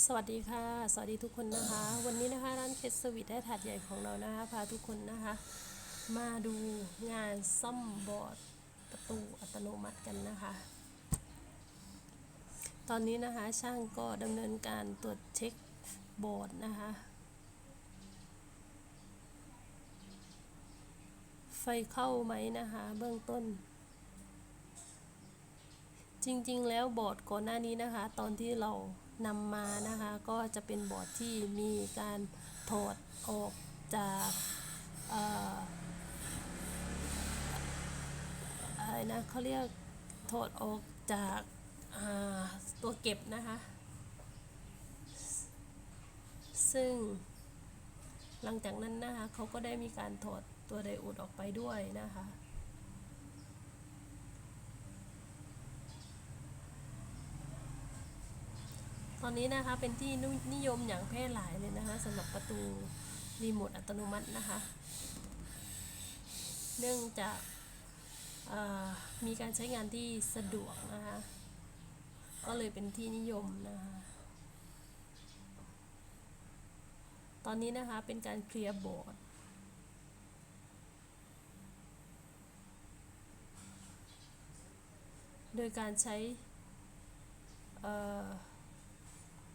สวัสดีค่ะ สวัสดีทุกคนนะคะ วันนี้นะคะร้านเคสสวิตได้ถาดใหญ่ของเรานะคะพาทุกคนนะคะ มาดูงานซ่อมบอร์ดประตูอัตโนมัติกันนะคะ ตอนนี้นะคะช่างก็ดำเนินการตรวจเช็คบอร์ดนะคะ ไฟเข้าไหมนะคะ เบื้องต้นจริงๆ แล้วบอร์ดก่อนหน้านี้นะคะ ตอนที่เรา นำมานะคะ ก็จะเป็นบอร์ดที่มีการถอดออกจากเอ่ออะไรนะเขาเรียกถอดออกจากาตัวเก็บนะคะ ซึ่งหลังจากนั้นนะคะเขาก็ได้มีการถอดตัวไดโอดออกไปด้วยนะคะ ตอนนี้นะคะเป็นที่นิยมอย่างแพร่หลายเลยนะคะสำหรับประตูรีโมทอัตโนมัตินะคะ เนื่องจากมีการใช้งานที่สะดวกนะคะ ก็เลยเป็นที่นิยมนะคะ ตอนนี้นะคะเป็นการเคลียร์บอร์ดโดยการใช้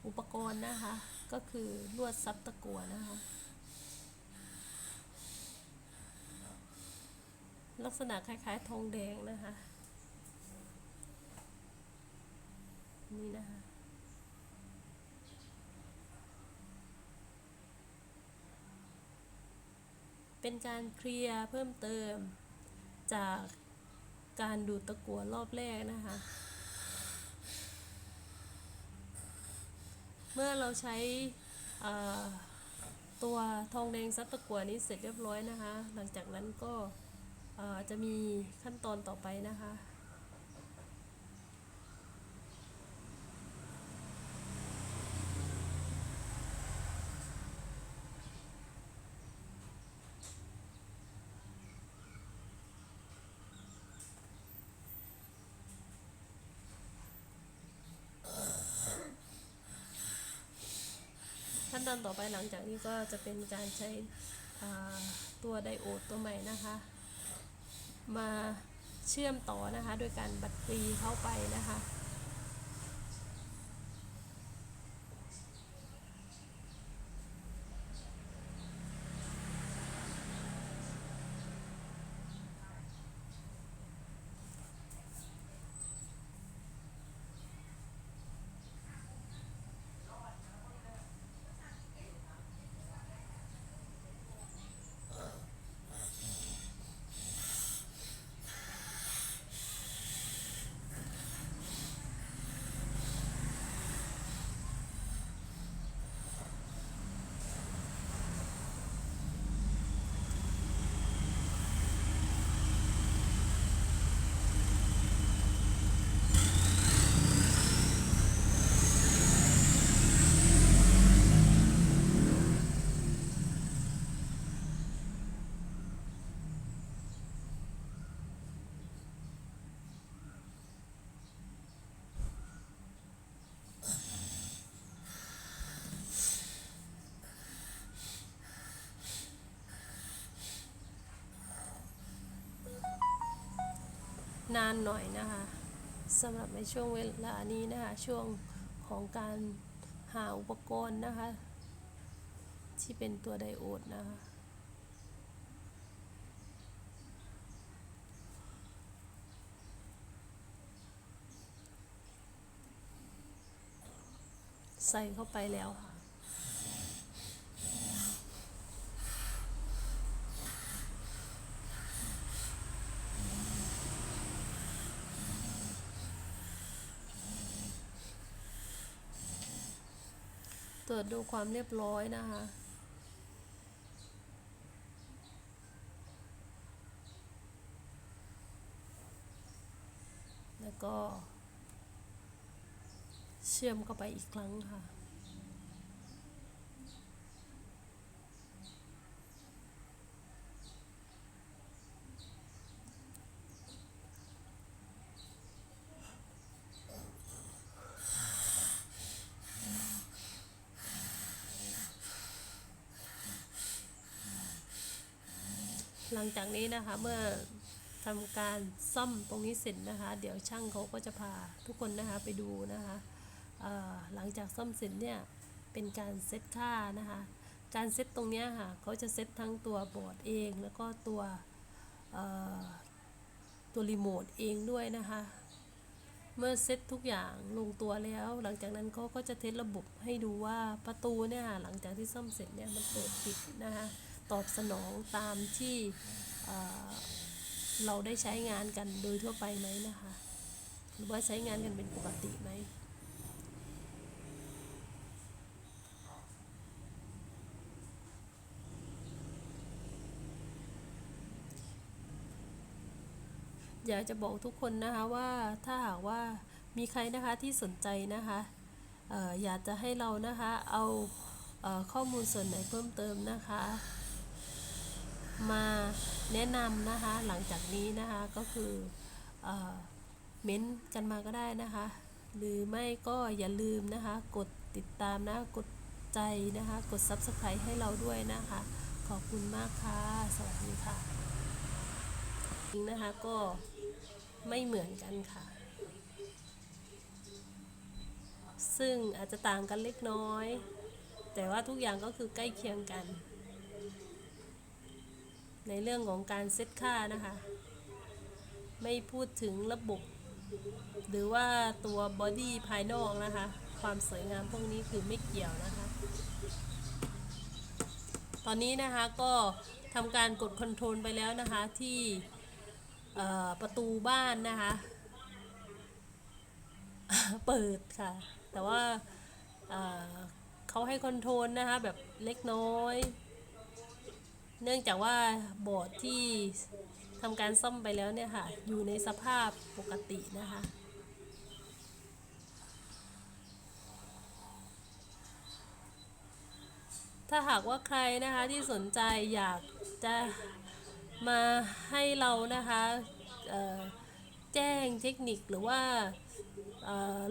อุปกรณ์นะคะ ก็คือลวดซับตะกั่วนะคะ ลักษณะคล้ายๆทองแดงนะคะ นี่นะคะเป็นการเคลียร์เพิ่มเติมจากการดูดตะกั่วรอบแรกนะคะ เมื่อเราใช้ตัวทองแดงซับตะกั่วนี้เสร็จเรียบร้อยนะคะ หลังจากนั้นก็จะมีขั้นตอนต่อไปนะคะ ตอนต่อไปหลังจากนี้ก็จะเป็นการใช้ตัวไดโอดตัวใหม่นะคะ มาเชื่อมต่อนะคะโดยการบัตรีเข้าไปนะคะ นานหน่อยนะคะสำหรับในช่วงเวลานี้นะคะช่วงของการหาอุปกรณ์นะคะ ที่เป็นตัวไดโอดนะคะใส่เข้าไปแล้วค่ะ ตรวจดูความเรียบร้อยนะคะ แล้วก็เชื่อมเข้าไปอีกครั้งค่ะ หลังจากนี้นะคะเมื่อทำการซ่อมตรงนี้เสร็จนะคะ เดี๋ยวช่างเขาก็จะพาทุกคนนะคะไปดูนะคะหลังจากซ่อมเสร็จเนี่ยเป็นการเซตค่านะคะ การเซตตรงนี้ค่ะเขาจะเซตทั้งตัวบอร์ดเอง แล้วก็ตัวตัวรีโมทเองด้วยนะคะ เมื่อเซตทุกอย่างลงตัวแล้ว หลังจากนั้นเขาก็จะเทสระบบให้ดูว่าประตูเนี่ยหลังจากที่ซ่อมเสร็จเนี่ยมันเปิดปิดนะคะ ตอบสนองตามที่เราได้ใช้งานกันโดยทั่วไปไหมนะคะ หรือว่าใช้งานกันเป็นปกติไหมอยากจะบอกทุกคนนะคะว่าถ้าหากว่ามีใครนะคะที่สนใจนะคะอออยากจะให้เรานะคะเอาเอ่อข้อมูลส่วนไหนเพิ่มเติมนะคะ มาแนะนำนะคะ หลังจากนี้นะคะก็คือเอเม้นต์กันมาก็ได้นะคะ หรือไม่ก็อย่าลืมนะคะ กดติดตามนะกดใจนะคะ กด Subscribe ให้เราด้วยนะคะ ขอบคุณมากค่ะ สวัสดีค่ะจริงนะคะก็ไม่เหมือนกันค่ะ ซึ่งอาจจะต่างกันเล็กน้อย แต่ว่าทุกอย่างก็คือใกล้เคียงกัน ในเรื่องของการเซตค่านะคะ ไม่พูดถึงระบบ หรือว่าตัวบอดี้ภายนอกนะคะ ความสวยงามพวกนี้คือไม่เกี่ยวนะคะ ตอนนี้นะคะก็ทำการกดคอนโทรลไปแล้วนะคะที่ประตูบ้านนะคะ เปิดค่ะ แต่ว่าเอ่อเขาให้คอนโทรลนะคะแบบเล็กน้อย เนื่องจากว่าบอร์ดที่ทำการซ่อมไปแล้วเนี่ยค่ะ อยู่ในสภาพปกตินะคะ ถ้าหากว่าใครนะคะที่สนใจอยากจะมาให้เรานะคะแจ้งเทคนิคหรือว่า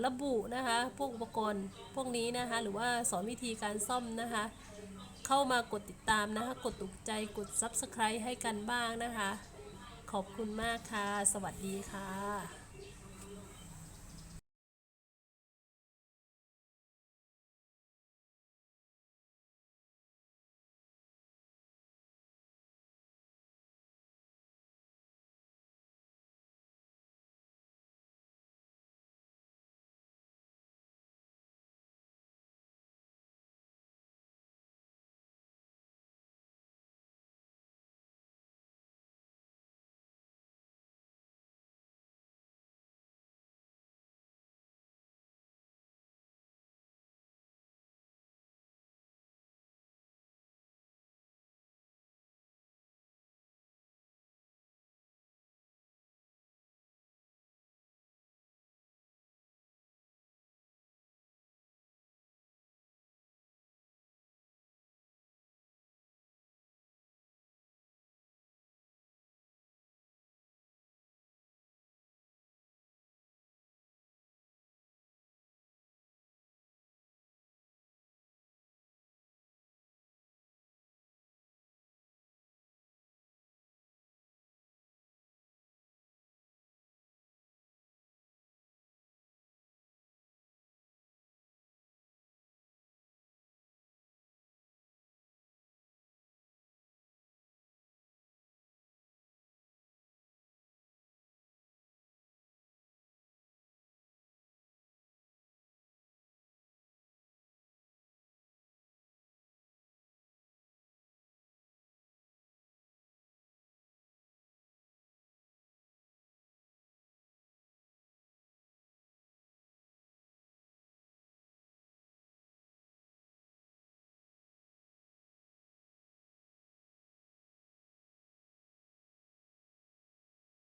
ระบุนะคะพวกอุปกรณ์พวกนี้นะคะ หรือว่าสอนวิธีการซ่อมนะคะ เข้ามากดติดตามนะคะ กดถูกใจกด Subscribe ให้กันบ้างนะคะ ขอบคุณมากค่ะ สวัสดีค่ะ